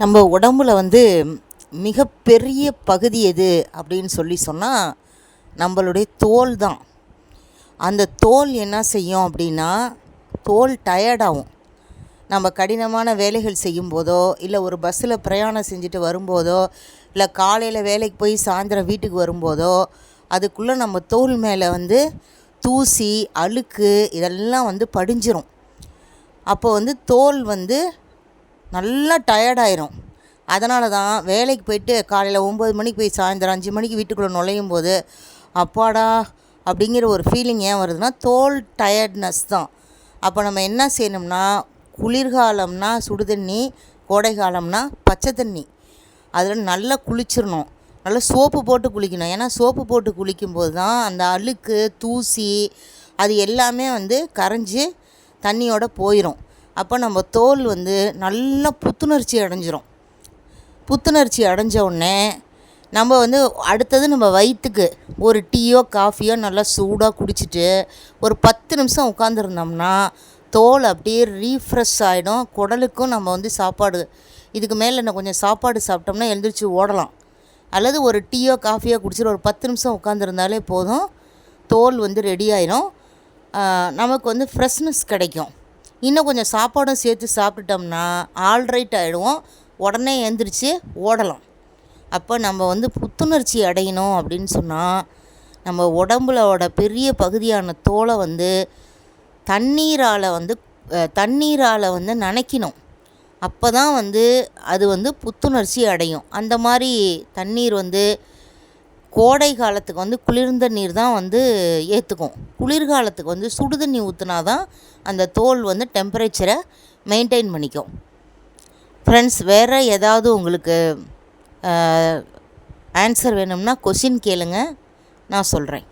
நம்ம உடம்புல வந்து மிகப்பெரிய பகுதி எது அப்படின்னு சொல்லி சொன்னால் நம்மளுடைய தோல் தான். அந்த தோல் என்ன செய்யும் அப்படின்னா தோல் டயர்டாகும். நம்ம கடினமான வேலைகள் செய்யும்போதோ இல்லை ஒரு பஸ்ஸில் பிரயாணம் செஞ்சுட்டு வரும்போதோ இல்லை காலையில் வேலைக்கு போய் சாயந்தரம் வீட்டுக்கு வரும்போதோ அதுக்குள்ளே நம்ம தோல் மேலே வந்து தூசி அழுக்கு இதெல்லாம் வந்து படிஞ்சிரும். அப்போ வந்து தோல் வந்து நல்லா டயர்டாயிரும் அதனால தான் வேலைக்கு போயிட்டு காலையில் ஒம்பது மணிக்கு போய் சாயந்தரம் அஞ்சு மணிக்கு வீட்டுக்குள்ளே நுழையும் போது அப்பாடா! அப்படிங்கிற ஒரு ஃபீலிங் ஏன் வருதுன்னா தோல் டயர்ட்னஸ் தான். அப்போ நம்ம என்ன செய்யணும்னா குளிர்காலம்னா சுடு தண்ணி கோடை காலம்னா பச்சை தண்ணி. அதில் நல்லா குளிச்சிடணும் நல்லா சோப்பு போட்டு குளிக்கணும். ஏன்னா சோப்பு போட்டு குளிக்கும்போது தான் அந்த அழுக்கு தூசி அது எல்லாமே வந்து கரைஞ்சி தண்ணியோட போயிடும் அப்போ நம்ம தோல் வந்து நல்லா புத்துணர்ச்சி அடைஞ்சிரும். புத்துணர்ச்சி அடைஞ்ச உடனே நம்ம வந்து அடுத்தது நம்ம வயிற்றுக்கு ஒரு டீயோ காஃபியோ நல்லா சூடாக குடிச்சிட்டு ஒரு பத்து நிமிஷம் உட்காந்துருந்தோம்னா தோல் அப்படியே ரீஃப்ரெஷ் ஆகிடும் குடலுக்கும் நம்ம வந்து சாப்பாடு இதுக்கு மேலே இன்னும் கொஞ்சம் சாப்பாடு சாப்பிட்டோம்னா எழுந்திரிச்சு ஓடலாம். அல்லது ஒரு டீயோ காஃபியோ குடிச்சிட்டு ஒரு பத்து நிமிஷம் உட்காந்துருந்தாலே போதும். தோல் வந்து ரெடி ஆயிரும். நமக்கு வந்து ஃப்ரெஷ்னஸ் கிடைக்கும். இன்னும் கொஞ்சம் சாப்பாடும் சேர்த்து சாப்பிட்டுட்டோம்னா ஆல்ரைட் ஆகிடுவோம் உடனே எழுந்திரிச்சு ஓடலாம். அப்போ நம்ம வந்து புத்துணர்ச்சி அடையணும் அப்படின்னு சொன்னால் நம்ம உடம்புலோட பெரிய பகுதியான தோலை வந்து தண்ணீரால் வந்து தண்ணீரால் வந்து நனைக்கணும். அப்போ தான் வந்து அது வந்து புத்துணர்ச்சி அடையும். அந்த மாதிரி தண்ணீர் வந்து கோடை காலத்துக்கு வந்து குளிர்ந்த நீர் தான் வந்து ஏற்றுக்கும் குளிர்காலத்துக்கு வந்து சுடு தண்ணி ஊற்றினா தான் அந்த தோல் வந்து டெம்பரேச்சரை மெயின்டைன் பண்ணிக்கும். ஃப்ரெண்ட்ஸ் வேறு ஏதாவது உங்களுக்கு ஆன்சர் வேணும்னா கொஷின் கேளுங்க. நான் சொல்கிறேன்